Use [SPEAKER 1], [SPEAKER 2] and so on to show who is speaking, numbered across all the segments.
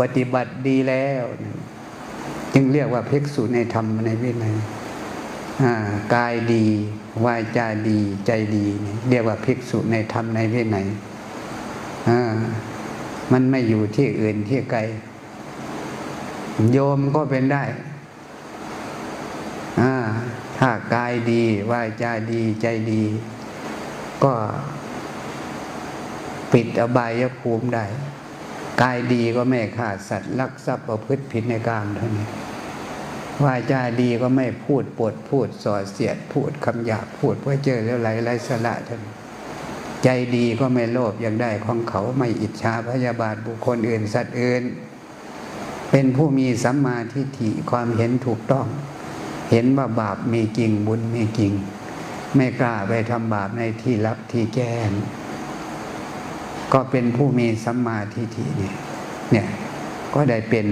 [SPEAKER 1] ปฏิบัติดีแล้ว จึงเรียกว่าภิกษุในธรรมในวินัยอ่ากายดีวาจาดีใจดีเรียกว่าภิกษุในธรรมในวินัยอ่ามันไม่อยู่ที่อื่นที่ไกล โยมก็เป็นได้ถ้ากายดีวาจาดีใจดี ก็ปิดอบายภูมิได้ กายดีก็ไม่ฆ่าสัตว์ลักทรัพย์ประพฤติผิดในกามเท่านี้วาจาดีก็ไม่พูดปดพูดส่อเสียด พูดคำหยาบพูดเพื่อเจอแล้วไหลไรสละเท่านี้ใจดีก็ไม่โลภอยากได้ของเขาไม่อิจฉาพยาบาทบุคคลอื่นสัตว์อื่น เป็นผู้มีสัมมาทิฏฐิความเห็นถูกต้อง เห็นว่าบาปมีจริงบุญมีจริง ไม่กล้าไปทำบาปในที่ลับที่แก้ง ก็เป็นผู้มีสัมมาทิฏฐิเนี่ยเนี่ยก็ได้เป็น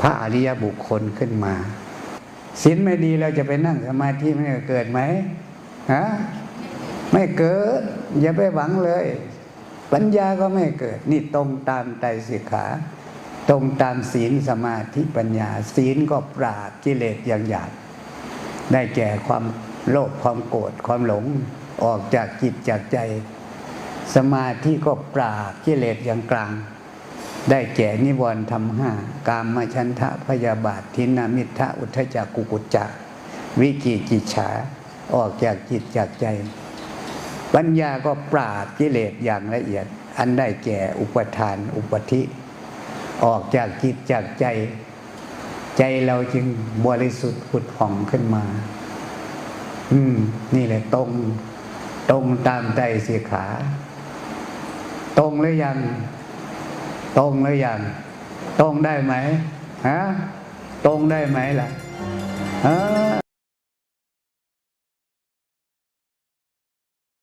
[SPEAKER 1] พระอริยบุคคลขึ้นมาศีลไม่ดีเราจะไปนั่งสมาธิไม่เกิดไหมฮะไม่เกิด อย่าไปหวังเลย ปัญญาก็ไม่เกิด นี่ตรงตามไตรสิกขา ตรงตามศีลสมาธิปัญญา ศีลก็ปราบกิเลสอย่างหยาบได้แก่ความโลภความโกรธความหลงออกจากจิตจากใจ สมาธิก็ปราบกิเลสอย่างกลาง ได้แก่นิวรณ์ธรรมห้ากามมชันทะพยาบาททินามิทะอุทจักกุกุจจะวิกิจิฉาออกจากจิตจากใจ ปัญญาก็ปราบกิเลสอย่างละเอียด อันได้แก่อุปทานอุปธิ ออกจากจิตจากใจ ใจเราจึงบริสุทธิ์ผุดผ่องขึ้นมา อืม นี่แหละตรง ตรงตามใจเสียขา ตรงหรือยัง ตรงหรือยัง ตรงได้ไหมฮะตรงได้ไหมล่ะเออ